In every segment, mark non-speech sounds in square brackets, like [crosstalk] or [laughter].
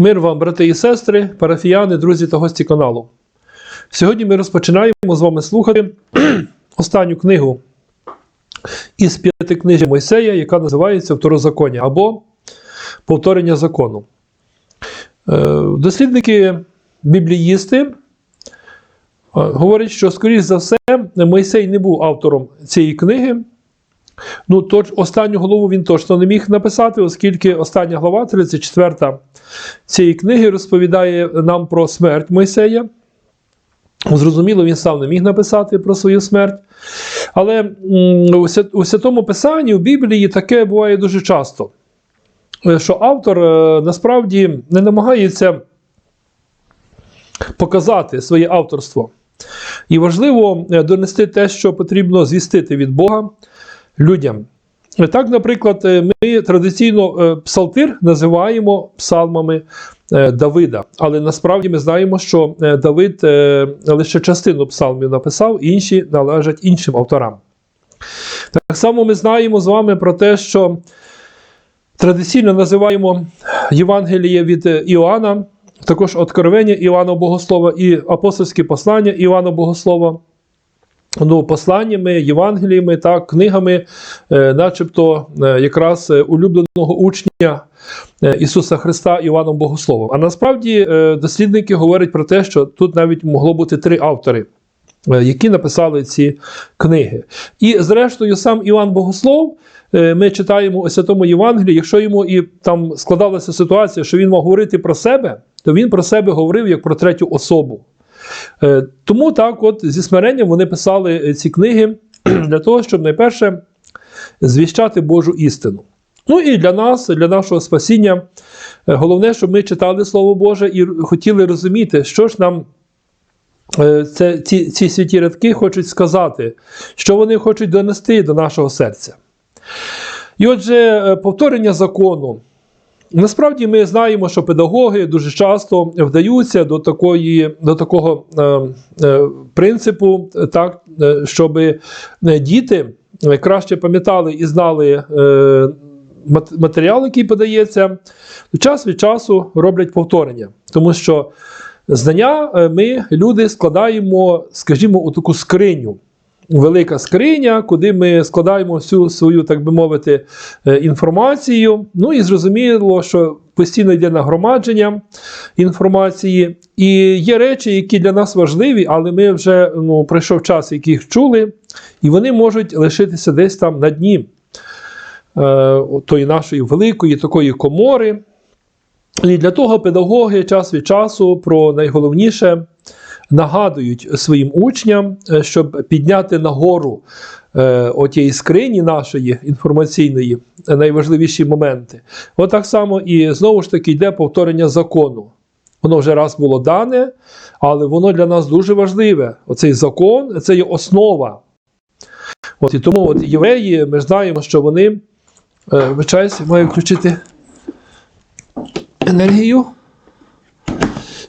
Мир вам, брати і сестри, парафіяни, друзі та гості каналу. Сьогодні ми розпочинаємо з вами слухати [clears throat] останню книгу із п'яти книжок Мойсея, яка називається Второзаконня або Повторення закону. Е, Дослідники бібліїсти е, говорять, що, скоріш за все, Мойсей не був автором цієї книги. Ну, то, останню главу він точно не міг написати, оскільки остання глава, 34 цієї книги, розповідає нам про смерть Мойсея. Зрозуміло, він сам не міг написати про свою смерть. Але у Святому Писанні, у Біблії таке буває дуже часто, е, що автор е, насправді не намагається показати своє авторство. І важливо е, донести те, що потрібно звістити від Бога людям. Так, наприклад, е, ми традиційно е, псалтир називаємо псалмами е, Давида, але насправді ми знаємо, що Давид лише частину псалмів написав, інші належать іншим авторам. Так само ми знаємо з вами про те, що традиційно називаємо Євангеліє від Іоанна, також Откровення Іоанна Богослова і апостольські послання Іоанна Богослова ну, посланнями, Євангеліями та книгами, е, начебто е, якраз е, улюбленого учня Ісуса Христа Іваном Богословом. А насправді дослідники говорять про те, що тут навіть могло бути три автори. Які написали ці книги. І, зрештою, сам Іван Богослов, ми читаємо у Святому Євангелії, якщо йому і там складалася ситуація, що він мав говорити про себе, то він про себе говорив як про третю особу. Е, Тому так, от зі смиренням вони писали е, ці книги [clears throat] для того, щоб найперше звіщати Божу істину. Ну і для нас, для нашого спасіння, е, головне, щоб ми читали Слово Боже і хотіли розуміти, що ж нам це, ці, ці святі рядки хочуть сказати, що вони хочуть донести до нашого серця. І отже, повторення закону. Насправді ми знаємо, що педагоги дуже часто вдаються до, такої, до такого е, е, принципу, так, е, щоб е, діти краще пам'ятали і знали е, матеріал, який подається, час від часу роблять повторення. Тому що знання ми, люди, складаємо, скажімо, у таку скриню. Велика скриня, куди ми складаємо всю свою, так би мовити, е, інформацію. Ну і зрозуміло, що постійно йде нагромадження інформації. І є речі, які для нас важливі, але ми вже ну, пройшов час, яких чули, і вони можуть лишитися десь там на дні е, тої нашої великої такої комори. І для того педагоги час від часу про найголовніше нагадують своїм учням, е, щоб підняти нагору е, отієї скрині нашої інформаційної е, найважливіші моменти. От само і знову ж таки йде повторення закону. Воно вже раз було дане, але воно для нас дуже важливе. Оцей закон це є основа. От і тому от євреї, ми знаємо, що вони вибачаюсь, маю включити енергію.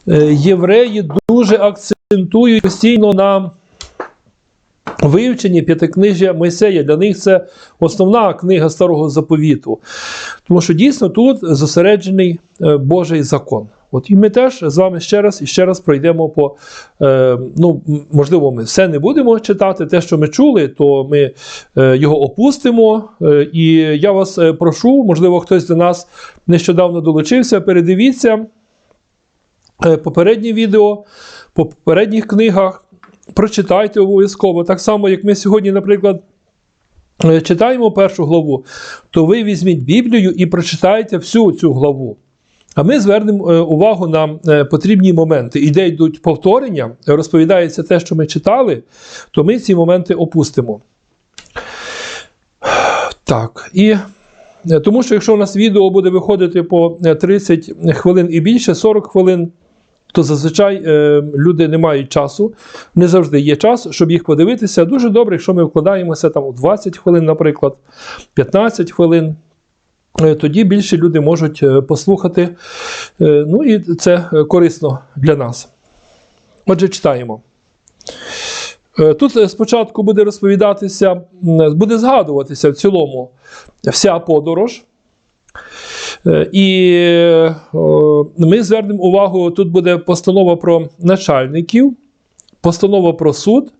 Е, Євреї дуже акцентують постійно на вивченні п'ятикнижжя Мойсея. Для них це основна книга старого заповіту. Тому що дійсно тут зосереджений е, Божий закон. От і ми теж з вами ще раз і ще раз пройдемо по. Е, ну, можливо, ми все не будемо читати. Те, що ми чули, то ми е, його опустимо. Е, і я вас е, прошу, можливо, хтось до нас нещодавно долучився. Передивіться е, попереднє відео по попередніх книгах. Прочитайте обов'язково. Так само, як ми сьогодні, наприклад, е, читаємо першу главу, то ви візьміть Біблію і прочитайте всю цю главу. А ми звернемо е, увагу на потрібні моменти. І де йдуть повторення, розповідається те, що ми читали, то ми ці моменти опустимо. Так, і тому що якщо у нас відео буде виходити по е, 30 хвилин і більше, 40 хвилин, то зазвичай е, люди не мають часу, не завжди є час, щоб їх подивитися. Дуже добре, якщо ми вкладаємося там у 20 хвилин, наприклад, 15 хвилин. е, Тоді більше люди можуть е, послухати. Е, Ну і це корисно для нас. Отже, читаємо. Тут спочатку буде розповідатися, буде згадуватися в цілому вся подорож. Е, І е, ми звернемо увагу, тут буде постанова про начальників, постанова про суд.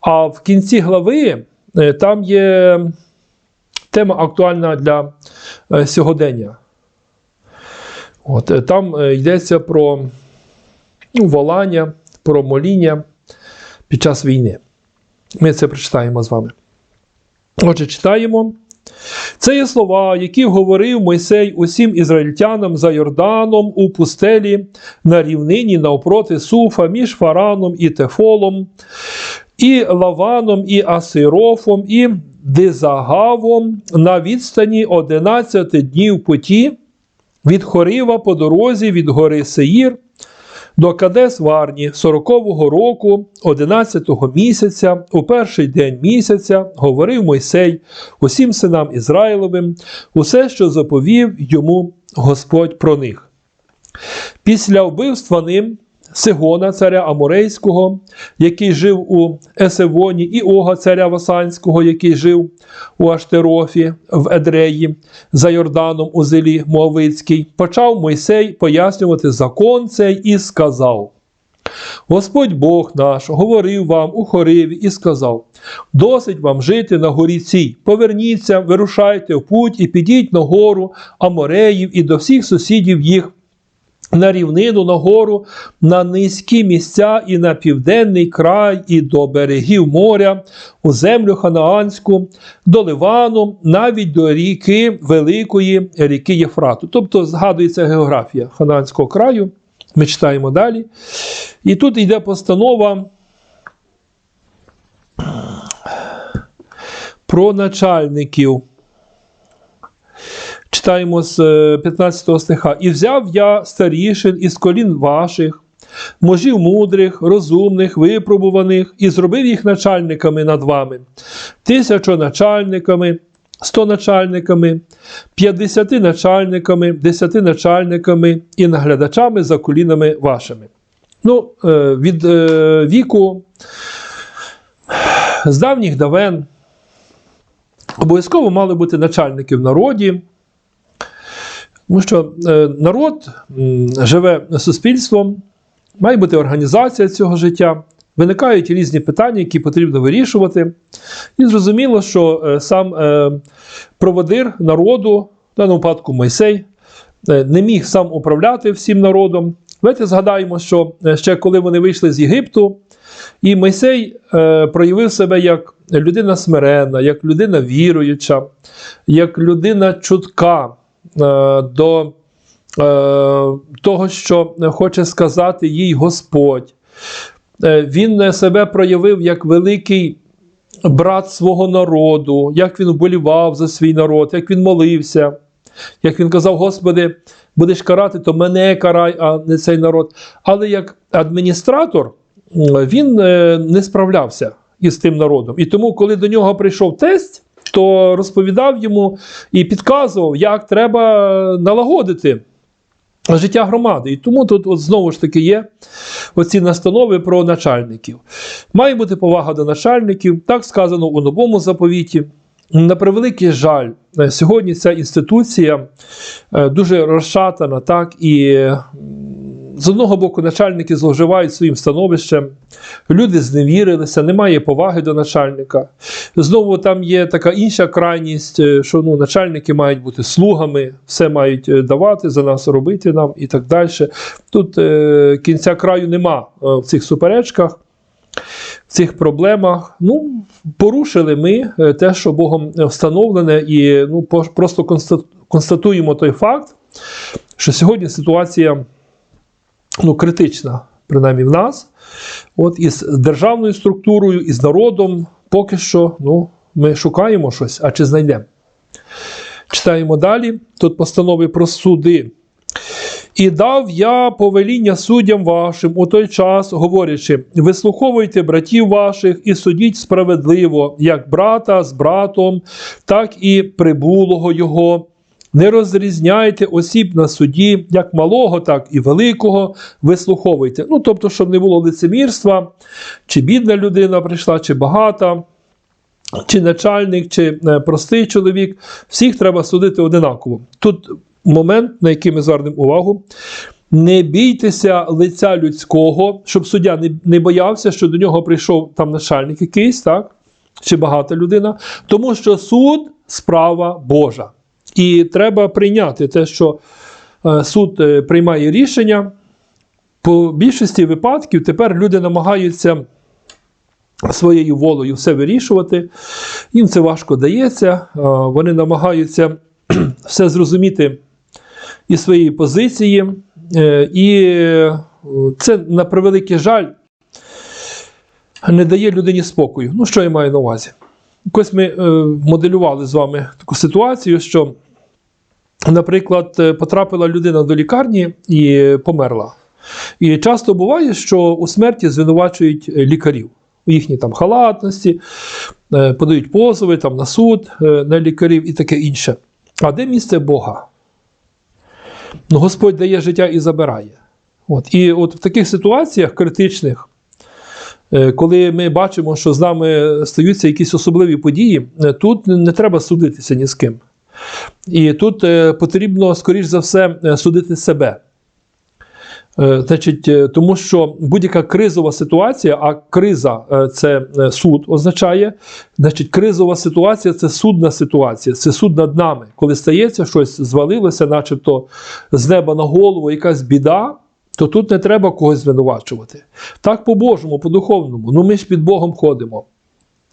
А в кінці глави е, там є тема актуальна для сьогодення. От, там йдеться про ну, волання, про моління під час війни. Ми це прочитаємо з вами. Отже, читаємо. Це є слова, які говорив Мойсей усім ізраїльтянам за Йорданом у пустелі на рівнині навпроти Суфа між Фараном і Тефолом, і Лаваном, і Асирофом, і Дизагавом на відстані 11 днів путі від Хорива по дорозі від гори Сеїр до Кадес Варні 40-го року, 11-го місяця, у перший день місяця, говорив Мойсей усім синам Ізраїловим усе, що заповів йому Господь про них. Після вбивства ним Сигона, царя Аморейського, який жив у Есевоні, і Ога, царя Васанського, який жив у Аштерофі в Едреї, за Йорданом у зелі Моавицькій, почав Мойсей пояснювати закон цей і сказав. Господь Бог наш говорив вам у Хориві і сказав: Досить вам жити на горі цій, поверніться, вирушайте в путь і підіть на гору Амореїв і до всіх сусідів їх на рівнину, на гору, на низькі місця і на південний край, і до берегів моря, у землю Ханаанську, до Ливану, навіть до ріки Великої ріки Єфрату. Тобто згадується географія Ханаанського краю. Ми читаємо далі. І тут йде постанова про начальників. Читаємо з е, 15 стиха. І взяв я старішин із колін ваших, можів мудрих, розумних, випробуваних, і зробив їх начальниками над вами, тисячу начальниками, сто начальниками, п'ятдесяти начальниками, десяти начальниками і наглядачами за колінами вашими. Ну, е, від е, віку з давніх давен обов'язково мали бути начальники в народі. Тому що е, народ живе суспільством, має бути організація цього життя, виникають різні питання, які потрібно вирішувати. І зрозуміло, що е, сам е, проводир народу, в даному випадку Мойсей, не міг сам управляти всім народом. Давайте згадаємо, що ще коли вони вийшли з Єгипту, і Мойсей проявив себе як людина смиренна, як людина віруюча, як людина чутка до е, того, що хоче сказати їй Господь. Е, він е, себе проявив як великий брат свого народу, як він вболівав за свій народ, як він молився, як він казав: Господи, будеш карати, то мене карай, а не цей народ. Але як адміністратор він е, не справлявся із тим народом. І тому, коли до нього прийшов тесть, то розповідав йому і підказував, як треба налагодити життя громади. І тому тут от знову ж таки є оці настанови про начальників. Має бути повага до начальників, так сказано у новому заповіті. На превеликий жаль, е, сьогодні ця інституція е, дуже розшатана, так і з одного боку начальники зловживають своїм становищем, люди зневірилися, немає поваги до начальника. Знову там є така інша крайність, е, що ну, начальники мають бути слугами, все мають е, давати за нас робити нам і так далі. Тут е, кінця краю нема е, в цих суперечках в цих проблемах. Ну, порушили ми те, що Богом встановлене, і ну, просто констатуємо той факт, що сьогодні ситуація ну, критична, принаймні в нас. От із державною структурою, із народом, поки що ну, ми шукаємо щось, а чи знайдемо. Читаємо далі. Тут постанови про суди. І дав я повеління суддям вашим у той час, говорячи: вислуховуйте братів ваших і судіть справедливо, як брата з братом, так і прибулого його. Не розрізняйте осіб на суді, як малого, так і великого, вислуховуйте. Ну, тобто, щоб не було лицемірства, чи бідна людина прийшла, чи багата, чи начальник, чи е, простий чоловік, всіх треба судити одинаково. Тут момент, на який ми звернемо увагу. Не бійтеся лиця людського, щоб суддя не, не боявся, що до нього прийшов там начальник якийсь, так? чи багата людина, тому що суд справа Божа. І треба прийняти те, що е, суд е, приймає рішення. По більшості випадків тепер люди намагаються своєю волею все вирішувати. Їм це важко дається. е, Вони намагаються [clears throat] все зрозуміти із своєї позиції. І це, на превеликий жаль, не дає людині спокою. Ну, що я маю на увазі? Якось ми е, моделювали з вами таку ситуацію, що, наприклад, е, потрапила людина до лікарні і померла. І часто буває, що у смерті звинувачують е, лікарів у їхній там халатності, подають позови там, на суд на лікарів і таке інше. А де місце Бога? Ну, Господь дає життя і забирає. От. І от в таких ситуаціях критичних, коли ми бачимо, що з нами стаються якісь особливі події, е, тут не треба судитися ні з ким. І тут е, потрібно, скоріш за все, е, судити себе. Е, Значить, е, тому що будь-яка кризова ситуація, а криза е, це е, суд означає, значить, кризова ситуація це судна ситуація, це суд над нами. Коли стається щось звалилося, начебто з неба на голову якась біда, то тут не треба когось звинувачувати. Так по-божому, по-духовному. Ну ми ж під Богом ходимо.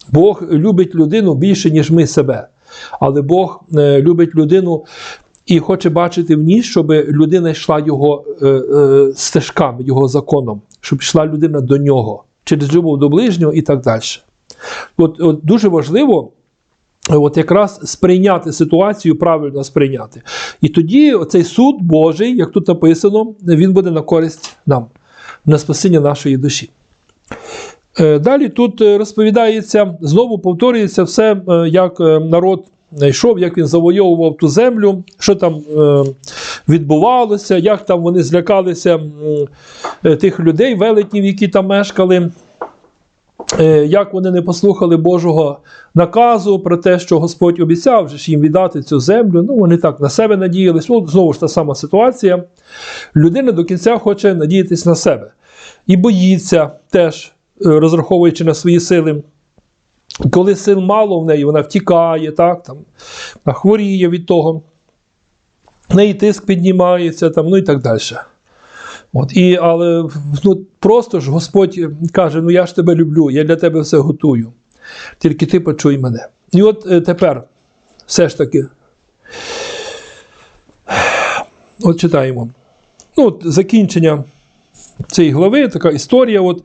Бог любить людину більше, ніж ми себе. Але Бог е, любить людину і хоче бачити в ній, щоб людина йшла його е, е, стежками, його законом, щоб йшла людина до нього через любов до ближнього і так далі. От, от дуже важливо. От якраз сприйняти ситуацію, правильно сприйняти. І тоді цей суд Божий, як тут написано, він буде на користь нам, на спасіння нашої душі. Е, Далі тут е, розповідається, знову повторюється все, е, як народ йшов, як він завойовував ту землю, що там відбувалося, як там вони злякалися тих людей, велетнів, які там мешкали. Е, Як вони не послухали Божого наказу про те, що Господь обіцяв же ж їм віддати цю землю. Ну, вони так на себе надіялись. Ну, знову ж та сама ситуація. Людина до кінця хоче надіятись на себе і боїться теж, е, розраховуючи на свої сили. Коли сил мало в неї, вона втікає, так, там, хворіє від того, в неї тиск піднімається, там, ну і так далі. От, і, але ну, просто ж Господь каже: ну я ж тебе люблю, я для тебе все готую. Тільки ти почуй мене. І от е, тепер все ж таки. От читаємо. Ну, от, закінчення цієї глави, така історія. От,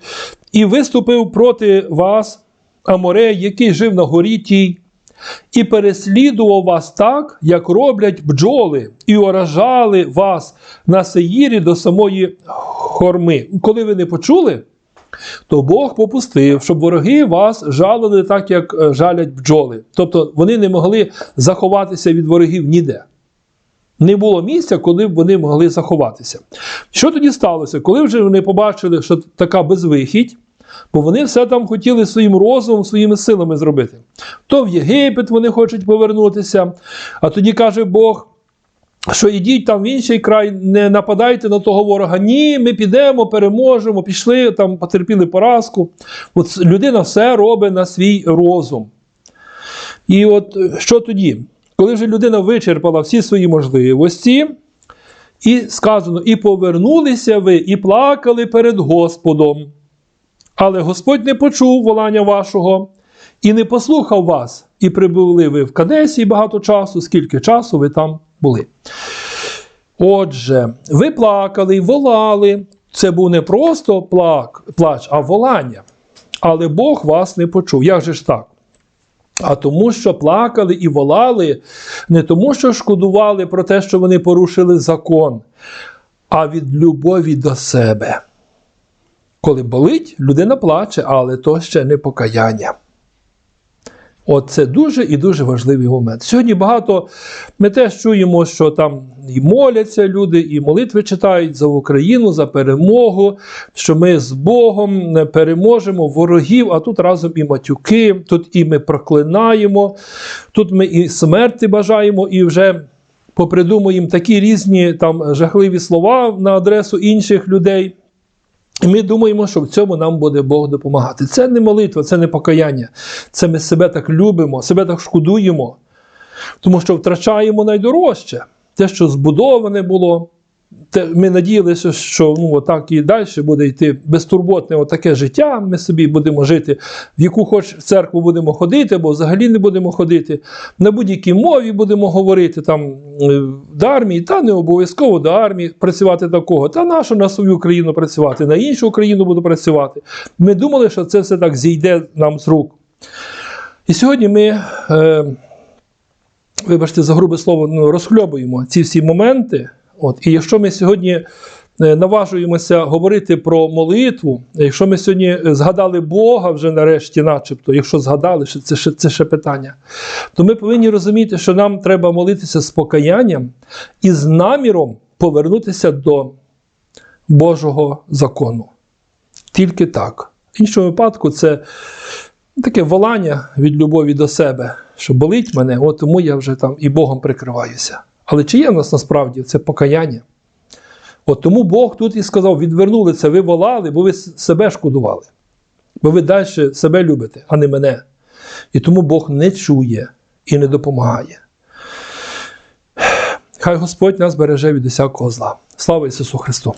і виступив проти вас Аморей, який жив на горі тій, і переслідував вас так, як роблять бджоли, і оражали вас на Сеїрі до самої хорми. Коли ви не почули, то Бог попустив, щоб вороги вас жалили так, як е, жалять бджоли. Тобто вони не могли заховатися від ворогів ніде. Не було місця, коли б вони могли заховатися. Що тоді сталося? Коли вже вони побачили, що така безвихідь, бо вони все там хотіли своїм розумом, своїми силами зробити. То в Єгипет вони хочуть повернутися, а тоді каже Бог, що ідіть там в інший край, не нападайте на того ворога. Ні, ми підемо, переможемо, пішли, там потерпіли поразку. От людина все робить на свій розум. І от е, що тоді? Коли вже людина вичерпала всі свої можливості, і сказано, і повернулися ви, і плакали перед Господом. Але Господь не почув волання вашого і не послухав вас, і прибули ви в Кадесі багато часу, скільки часу ви там були. Отже, ви плакали і волали. Це був не просто плак, плач, а волання. Але Бог вас не почув. Як же ж так? А тому, що плакали і волали, не тому, що шкодували про те, що вони порушили закон, а від любові до себе. Коли болить, людина плаче, але то ще не покаяння. От це дуже і дуже важливий момент. Сьогодні багато ми теж чуємо, що там і моляться люди, і молитви читають за Україну, за перемогу, що ми з Богом переможемо ворогів, а тут разом і матюки, тут і ми проклинаємо, тут ми і смерті бажаємо, і вже попридумуємо такі різні там жахливі слова на адресу інших людей. І ми думаємо, що в цьому нам буде Бог допомагати. Це не молитва, це не покаяння. Це ми себе так любимо, себе так шкодуємо, тому що втрачаємо найдорожче. Те, що збудоване було, ми надіялися, що ну, так і далі буде йти безтурботне отаке життя. Ми собі будемо жити, в яку хоч церкву будемо ходити, або взагалі не будемо ходити. На будь-якій мові будемо говорити там е, до армії, та не обов'язково до армії працювати такого. Та нашу на свою країну працювати, на іншу країну буду працювати. Ми думали, що це все так зійде нам з рук. І сьогодні ми. Е, Вибачте, за грубе слово, ну, розхльобуємо ці всі моменти. От, і якщо ми сьогодні е, наважуємося говорити про молитву, якщо ми сьогодні е, згадали Бога вже нарешті, начебто, якщо згадали, що це ще, це ще питання, то ми повинні розуміти, що нам треба молитися з покаянням і з наміром повернутися до Божого закону. Тільки так. В іншому випадку це таке волання від любові до себе, що болить мене, от тому я вже там і Богом прикриваюся. Але чи є в нас насправді це покаяння? От тому Бог тут і сказав: відвернули це, ви волали, бо ви себе шкодували. Бо ви далі себе любите, а не мене. І тому Бог не чує і не допомагає. Хай Господь нас береже від усякого зла. Слава Ісусу Христу!